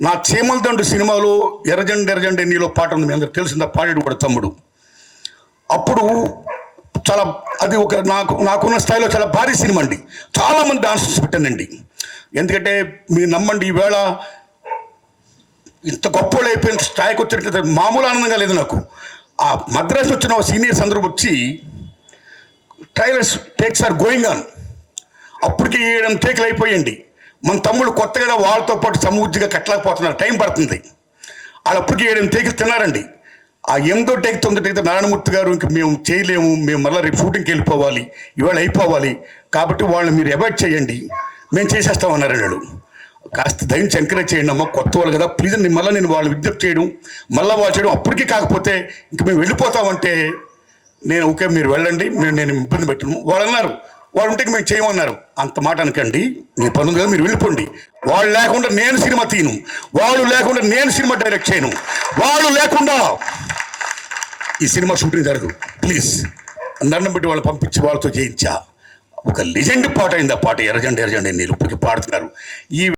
నా చీమలదండు సినిమాలో ఎర్రజెండ ఎర్రజెండ నీలో పాట ఉంది మీ అందరికి తెలిసిందా? పాడాడు కూడా తమ్ముడు. అప్పుడు చాలా అది ఒక నాకు నాకున్న స్థాయిలో చాలా భారీ సినిమా అండి. చాలామంది డాన్సర్స్ పెట్టానండి. ఎందుకంటే మీరు నమ్మండి ఈవేళ ఇంత గొప్ప అయిపోయిన స్థాయికి వచ్చినట్టు మామూలు ఆనందంగా లేదు నాకు. ఆ మద్రాసు వచ్చిన సీనియర్స్ అందరూ వచ్చి trailers takes are going on అప్పటికి ఏడు టేకులు అయిపోయండి మన తమ్ముడు కొత్తగా వాళ్ళతో పాటు సమృద్ధిగా కట్టలేకపోతున్నారు. టైం పడుతుంది. వాళ్ళు అప్పటికి ఏడు టేకులు తిన్నారండి. ఆ ఎనిమిదో టేక్ తొమ్మిదో టేక్ నారాయణమూర్తి గారు ఇంక మేము చేయలేము. మేము మళ్ళీ రేపు షూటింగ్కి వెళ్ళిపోవాలి. ఇవాళ అయిపోవాలి. కాబట్టి వాళ్ళని మీరు అవాయిడ్ చేయండి. మేము చేసేస్తామన్నారు వాళ్ళు. కాస్త దయించి ఎంకరేజ్ చేయండి అమ్మ కొత్త వాళ్ళు కదా. ప్లీజ్ నేను మళ్ళీ నేను వాళ్ళు విజ్ఞప్తి చేయడం మళ్ళీ వాళ్ళు చేయడం అప్పటికీ కాకపోతే ఇంక మేము వెళ్ళిపోతామంటే నేను ఓకే మీరు వెళ్ళండి. మేము నేను ఇబ్బంది పెట్టను. వాళ్ళు అన్నారు వాళ్ళు ఉంటే మేము చేయమన్నారు. అంత మాట అనకండి. మీ పనులు కదా మీరు వెళ్ళిపోండి. వాళ్ళు లేకుండా నేను సినిమా తీయను. వాళ్ళు లేకుండా నేను సినిమా డైరెక్ట్ చేయను. వాళ్ళు లేకుండా ఈ సినిమా షూటింగ్ జరగదు. ప్లీజ్ దండం పెట్టి వాళ్ళు పంపించి వాళ్ళతో చేయించా. ఒక లెజెండ్ పాట అయింది ఆ పాట. ఎర్రజెండ ఎర్రజెండ నీళ్ళు ఇప్పటికి పాడుతున్నారు. ఈ